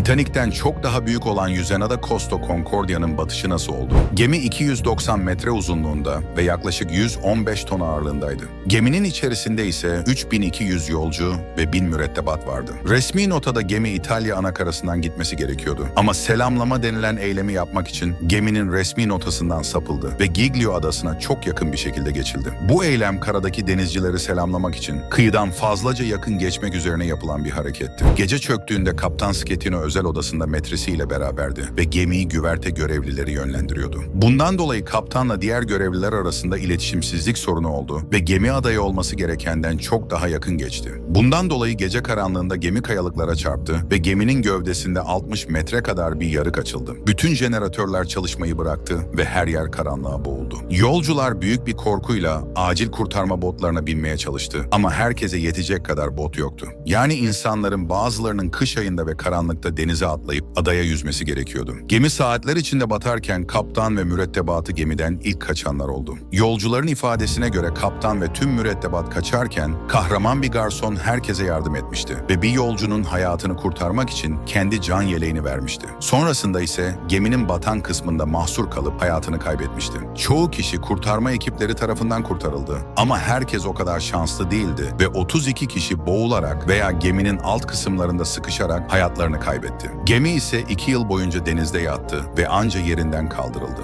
Titanic'ten çok daha büyük olan yüzen ada Costa Concordia'nın batışı nasıl oldu? Gemi 290 metre uzunluğunda ve yaklaşık 115 ton ağırlığındaydı. Geminin içerisinde ise 3200 yolcu ve 1000 mürettebat vardı. Resmi notada gemi İtalya anakarasından gitmesi gerekiyordu. Ama selamlama denilen eylemi yapmak için geminin resmi notasından sapıldı ve Giglio adasına çok yakın bir şekilde geçildi. Bu eylem karadaki denizcileri selamlamak için kıyıdan fazlaca yakın geçmek üzerine yapılan bir hareketti. Gece çöktüğünde Kaptan Schettino özel odasında metresiyle beraberdi ve gemiyi güverte görevlileri yönlendiriyordu. Bundan dolayı kaptanla diğer görevliler arasında iletişimsizlik sorunu oldu ve gemi adayı olması gerekenden çok daha yakın geçti. Bundan dolayı gece karanlığında gemi kayalıklara çarptı ve geminin gövdesinde 60 metre kadar bir yarık açıldı. Bütün jeneratörler çalışmayı bıraktı ve her yer karanlığa boğuldu. Yolcular büyük bir korkuyla acil kurtarma botlarına binmeye çalıştı ama herkese yetecek kadar bot yoktu. Yani insanların bazılarının kış ayında ve karanlıkta denize atlayıp adaya yüzmesi gerekiyordu. Gemi saatler içinde batarken kaptan ve mürettebatı gemiden ilk kaçanlar oldu. Yolcuların ifadesine göre kaptan ve tüm mürettebat kaçarken kahraman bir garson herkese yardım etmişti ve bir yolcunun hayatını kurtarmak için kendi can yeleğini vermişti. Sonrasında ise geminin batan kısmında mahsur kalıp hayatını kaybetmişti. Çoğu kişi kurtarma ekipleri tarafından kurtarıldı ama herkes o kadar şanslı değildi ve 32 kişi boğularak veya geminin alt kısımlarında sıkışarak hayatlarını kaybetti. Gemi ise 2 yıl boyunca denizde yattı ve anca yerinden kaldırıldı.